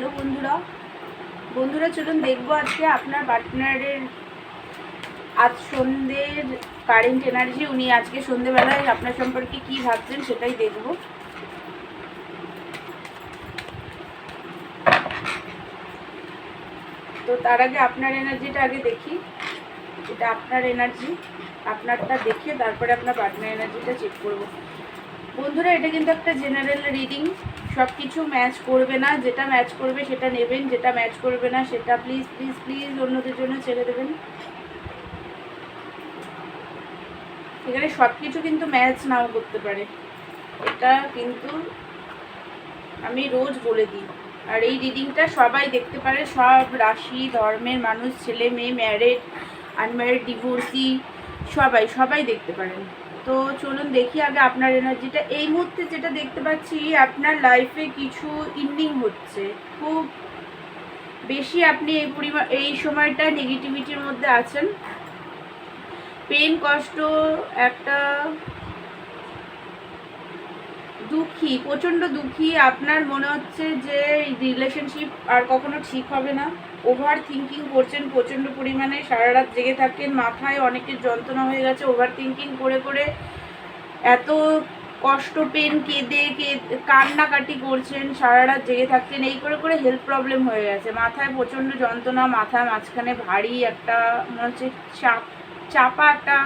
Hello বন্ধুরা। বন্ধুরা, চলুন দেখব আজকে আপনার পার্টনারের, আজ সন্ধ্যের কারেন্ট এনার্জি উনি আজকে সন্ধ্যেবেলায় আপনার সম্পর্কে কি ভাবছেন সেটাই দেখব। তো তার আগে আপনার এনার্জিটা আগে দেখি। এটা আপনার এনার্জি আপনারটা দেখে তারপরে আপনার পার্টনার এনার্জিটা চেক করব। বন্ধুরা, এটা কিন্তু একটা জেনারেল রিডিং সব কিছু ম্যাচ করবে না, যেটা ম্যাচ করবে সেটা নেবেন, যেটা ম্যাচ করবে না সেটা প্লিজ প্লিজ প্লিজ অন্যদের জন্য ছেড়ে দেবেন। এখানে সব কিছু কিন্তু ম্যাচ নাও করতে পারে। এটা কিন্তু আমি রোজ বলে দিই। আর এই রিডিংটা সবাই দেখতে পারে, সব রাশি, ধর্মের মানুষ, ছেলে, মেয়ে ম্যারেড আনম্যারেড ডিভোর্সি সবাই সবাই দেখতে পারেন। তো চলুন দেখি আগে আপনার এনার্জিটা। এই মুহূর্তে যেটা দেখতে পাচ্ছি, আপনার লাইফে কিছু ইন্ডিং হচ্ছে। খুব বেশি আপনি এই পরিমাণ এই সময়টা নেগেটিভিটির মধ্যে আছেন। পেন কষ্ট একটা দুঃখী, প্রচণ্ড দুঃখী। আপনার মনে হচ্ছে যে রিলেশনশিপ আর কখনো ঠিক হবে না? ওভার থিঙ্কিং করছেন, প্রচণ্ড পরিমাণে সারা রাত জেগে থাকেন মাথায় অনেকের যন্ত্রণা হয়ে গেছে। ওভার থিঙ্কিং করে করে এত কষ্ট পেন, কেঁদে কান্নাকাটি করছেন, সারা রাত জেগে থাকছেন, এই করে করে হেলথ প্রবলেম হয়ে গেছে। মাথায় প্রচণ্ড যন্ত্রণা মাথা মাঝখানে ভারী একটা মনে হচ্ছে চাপ, চাপা একটা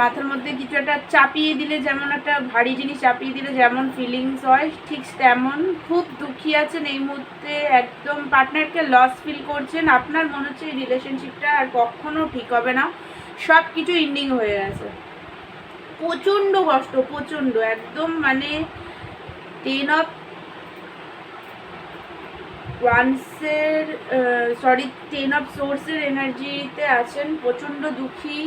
মাথার মধ্যে কিছু একটা চাপিয়ে দিলে, যেমন একটা ভারী জিনিস চাপিয়ে দিলে যেমন ফিলিংস হয়, ঠিক তেমন। খুব দুঃখী আছেন এই মুহূর্তে, একদম পার্টনারকে লস ফিল করছেন। আপনার মনে হচ্ছে এই রিলেশনশিপটা আর কখনো ঠিক হবে না। সব কিছু ইন্ডিং হয়ে গেছে। প্রচণ্ড কষ্ট, প্রচণ্ড, একদম মানে টেন অফ ওয়ান্সের সরি টেন অফ সোর্সের এনার্জিতে আছেন, প্রচণ্ড দুঃখী।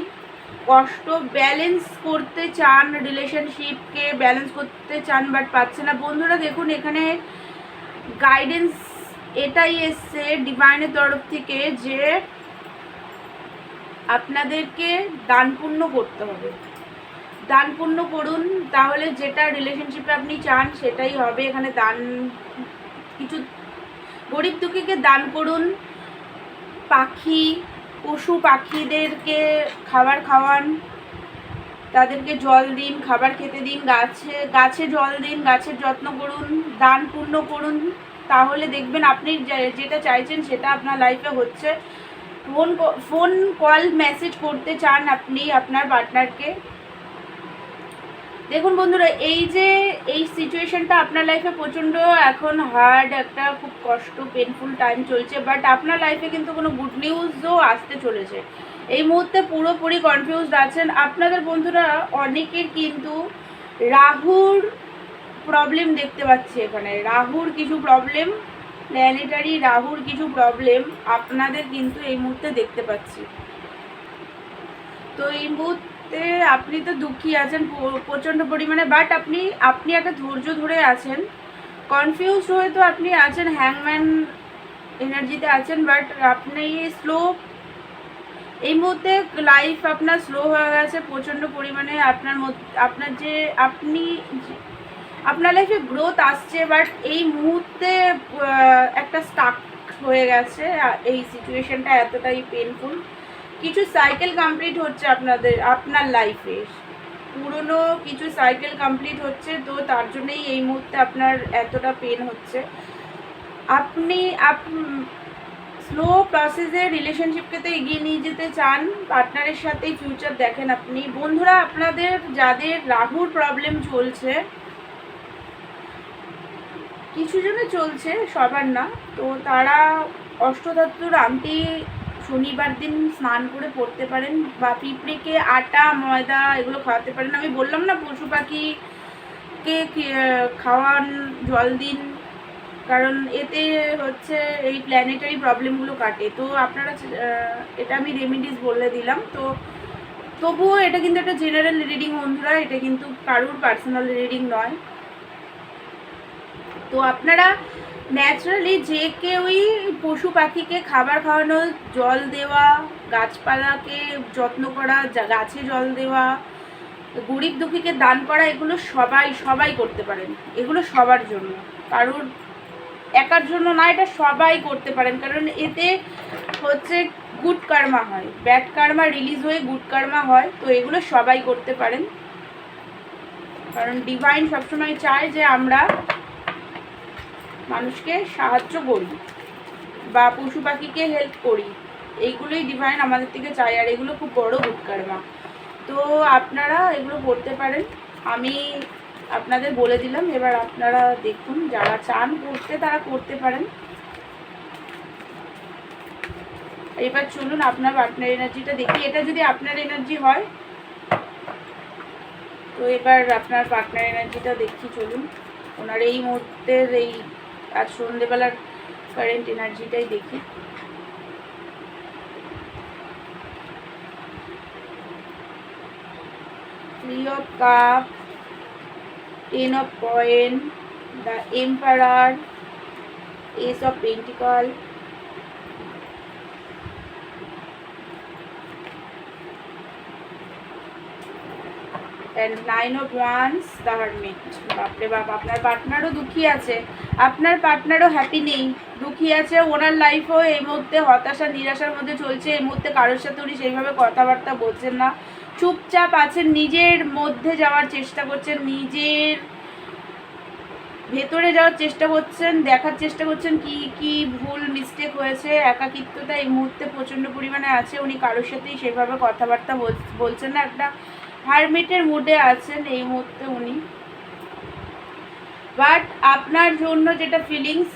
কষ্ট ব্যালেন্স করতে চান রিলেশনশিপকে ব্যালেন্স করতে চান বাট পাচ্ছে না। বন্ধুরা, দেখুন, এখানে গাইডেন্স এটাই এসছে ডিভাইনের তরফ থেকে যে আপনাদেরকে দান পুণ্য করতে হবে। দান পুণ্য করুন, তাহলে যেটা রিলেশনশিপে আপনি চান, সেটাই হবে। এখানে দান, কিছু গরিব দুঃখীকে দান করুন। পাখি পশু পাখিদেরকে খাবার খাওয়ান, তাদেরকে জল দিন, খাবার খেতে দিন, গাছে গাছে জল দিন, গাছের যত্ন করুন, দান পূর্ণ করুন, তাহলে দেখবেন আপনি যেটা চাইছেন সেটা আপনার লাইফে হচ্ছে। ফোন ফোন কল মেসেজ করতে চান আপনি আপনার পার্টনারকে দেখুন বন্ধুরা, এই যে, এই সিচুয়েশনটা আপনার লাইফে প্রচণ্ড এখন হার্ড একটা, খুব কষ্ট পেনফুল টাইম চলছে বাট আপনার লাইফে কিন্তু কোনো গুড নিউজও আসতে চলেছে। এই মুহূর্তে পুরোপুরি কনফিউজড আছেন। আপনাদের বন্ধুরা অনেকের কিন্তু রাহুর প্রবলেম দেখতে পাচ্ছি এখানে। রাহুর কিছু প্রবলেম প্ল্যানেটারি রাহুর কিছু প্রবলেম আপনাদের কিন্তু এই মুহূর্তে দেখতে পাচ্ছি। তো এই মুহূর্তে আপনি তো দুঃখী আছেন প্রচণ্ড পরিমাণে বাট আপনি আপনি একটা ধৈর্য ধরে আছেন। কনফিউজ হয়ে তো আপনি আছেন হ্যাংম্যান এনার্জিতে আছেন বাট আপনি স্লো এই মুহূর্তে লাইফ আপনার স্লো হয়ে গেছে, প্রচণ্ড পরিমাণে আপনার আপনার যে, আপনি আপনার লাইফে গ্রোথ আসছে বাট এই মুহূর্তে একটা স্টাক হয়ে গেছে এই সিচুয়েশনটা এতটাই পেনফুল কিছু সাইকেল কমপ্লিট হচ্ছে আপনাদের, আপনার লাইফে পুরনো কিছু সাইকেল কমপ্লিট হচ্ছে, তো তার জন্যই এই মুহূর্তে আপনার এতটা পেন হচ্ছে। আপনি, আপ স্লো প্রসেসে রিলেশনশিপকে তো এগিয়ে নিয়ে যেতে চান পার্টনারের সাথেই ফিউচার দেখেন আপনি। বন্ধুরা, আপনাদের, যাদের রাহুর প্রবলেম চলছে, কিছু জনে চলছে, সবার না, তো তারা অষ্টধাতুর আমটি শনিবার দিন স্নান করে পড়তে পারেন বা পিঁপড়েকে আটা, ময়দা এগুলো খাওয়াতে পারেন। আমি বললাম না, পশু পাখিকে খাওয়ান জল দিন। কারণ এতে হচ্ছে এই প্ল্যানেটারি প্রবলেমগুলো কাটে। তো আপনারা এটা আমি রেমিডিস বলে দিলাম। তো তবুও এটা কিন্তু একটা জেনারেল রিডিং বন্ধুরা, এটা কিন্তু কারুর পার্সোনাল রিডিং নয়। তো আপনারা ন্যাচারালি যে কেউই পশু পাখিকে খাবার খাওয়ানো, জল দেওয়া, গাছপালাকে যত্ন করা গাছে জল দেওয়া, গরিব দুঃখীকে দান করা, এগুলো সবাই সবাই করতে পারেন। এগুলো সবার জন্য। কারোর একার জন্য না, এটা সবাই করতে পারেন। কারণ এতে হচ্ছে গুড কার্মা হয়। ব্যাড কার্মা রিলিজ হয়ে গুড কার্মা হয়, তো এগুলো সবাই করতে পারেন। কারণ ডিভাইন সবসময় চায় যে আমরা মানুষকে সাহায্য করি বা পশু পাখিকে হেল্প করি, এইগুলোই ডিভাইন আমাদের থেকে চাই, আর এগুলো খুব বড় কার্মা তো আপনারা এগুলো করতে পারেন। আমি আপনাদের বলে দিলাম, এবার আপনারা দেখুন যারা চান করতে তারা করতে পারেন। এবার চলুন আপনার পার্টনার এনার্জিটা দেখি। এটা যদি আপনার এনার্জি হয়, তো এবার আপনার পার্টনার এনার্জিটা দেখি, চলুন। ওনার এই মুহূর্তের এই আজ সন্ধেবেলার কারেন্ট এনার্জিটাই দেখি Three of Cups, Ten of Coin, the Emperor, Ace of Pentacle, Nine of Wands, the Hermit. বাপরে বাপ আপনার পার্টনারও দুঃখী আছে। আপনার পার্টনারও হ্যাপি নেই। দুঃখী আছে ওনার লাইফও এই মুহূর্তে হতাশা নিরাশার মধ্যে চলছে। এই মুহূর্তে কারোর সাথে উনি সেইভাবে কথাবার্তা বলছেন না। চুপচাপ আছেন নিজের মধ্যে যাওয়ার চেষ্টা করছেন নিজের ভেতরে যাওয়ার চেষ্টা করছেন দেখার চেষ্টা করছেন কি কি ভুল মিস্টেক হয়েছে একাকিত্বতা এই মুহূর্তে প্রচণ্ড পরিমাণে আছে। উনি কারোর সাথেই সেভাবে কথাবার্তা বল- বলছেন না। একটা হারমিটের মুডে আছেন এই মুহূর্তে উনি। বাট আপনার জন্য যেটা ফিলিংস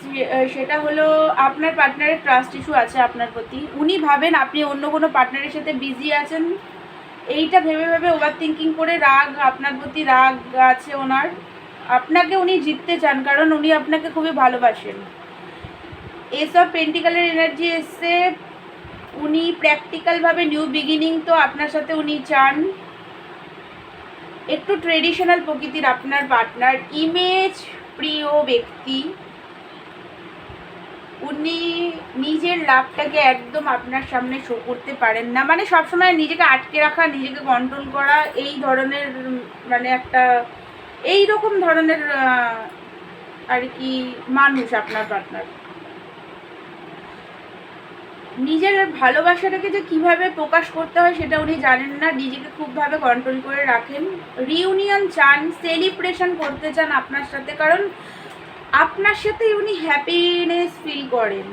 সেটা হলো আপনার পার্টনারের ট্রাস্ট ইস্যু আছে আপনার প্রতি। উনি ভাবেন আপনি অন্য কোনো পার্টনারের সাথে বিজি আছেন। এইটা ভেবে ভেবে ওভার থিঙ্কিং করে রাগ, আপনার প্রতি রাগ আছে ওনার। আপনাকে উনি জিততে চান, কারণ উনি আপনাকে খুবই ভালোবাসেন। এসব পেন্টিকালের এনার্জি এসছে উনি প্র্যাকটিক্যালভাবে নিউ বিগিনিং তো আপনার সাথে উনি চান। একটু ট্রেডিশনাল প্রকৃতির আপনার পার্টনার ইমেজ প্রিয় ব্যক্তি, উনি নিজের লাভটাকে একদম আপনার সামনে শো করতে পারেন না। মানে সবসময় নিজেকে আটকে রাখা, নিজেকে কন্ট্রোল করা, এই ধরনের মানে একটা এই রকম ধরনের আর কি মানুষ আপনার পার্টনার নিজের ভালোবাসাটাকে যে কীভাবে প্রকাশ করতে হয় সেটা উনি জানেন না। নিজেকে খুবভাবে কন্ট্রোল করে রাখেন। রিউনিয়ন চান সেলিব্রেশন করতে চান আপনার সাথে, কারণ আপনার সাথেই উনি হ্যাপিনেস ফিল করেন।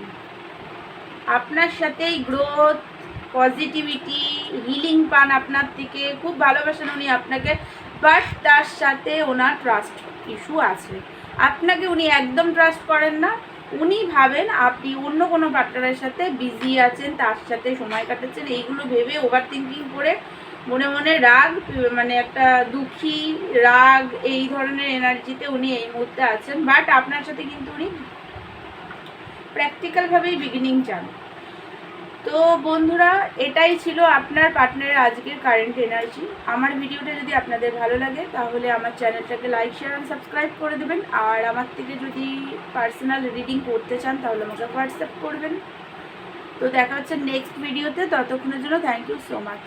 আপনার সাথেই গ্রোথ পজিটিভিটি হিলিং পান আপনার থেকে। খুব ভালোবাসেন উনি আপনাকে বাট তার সাথে ওনার ট্রাস্ট ইস্যু আছে। আপনাকে উনি একদম ট্রাস্ট করেন না। উনি ভাবেন আপনি অন্য কোনো পার্টনারের সাথে বিজি আছেন, তার সাথে সময় কাটাচ্ছেন, এইগুলো ভেবে ওভার থিঙ্কিং করে মনে মনে রাগ মানে একটা দুঃখী, রাগ, এই ধরনের এনার্জিতে উনি এই মুহূর্তে আছেন। বাট আপনার সাথে কিন্তু উনি প্র্যাকটিক্যালভাবেই বিগিনিং চান। তো বন্ধুরা, এটাই ছিল আপনার পার্টনারের আজকের কারেন্ট এনার্জি আমার ভিডিওটা যদি আপনাদের ভালো লাগে, তাহলে আমার চ্যানেলটাকে লাইক শেয়ার অ্যান্ড সাবস্ক্রাইব করে দেবেন। আর আমার থেকে যদি পার্সোনাল রিডিং করতে চান, তাহলে আমাকে হোয়াটসঅ্যাপ করবেন। তো দেখা হচ্ছে নেক্সট ভিডিওতে ততক্ষণের জন্য থ্যাংক ইউ সো মাচ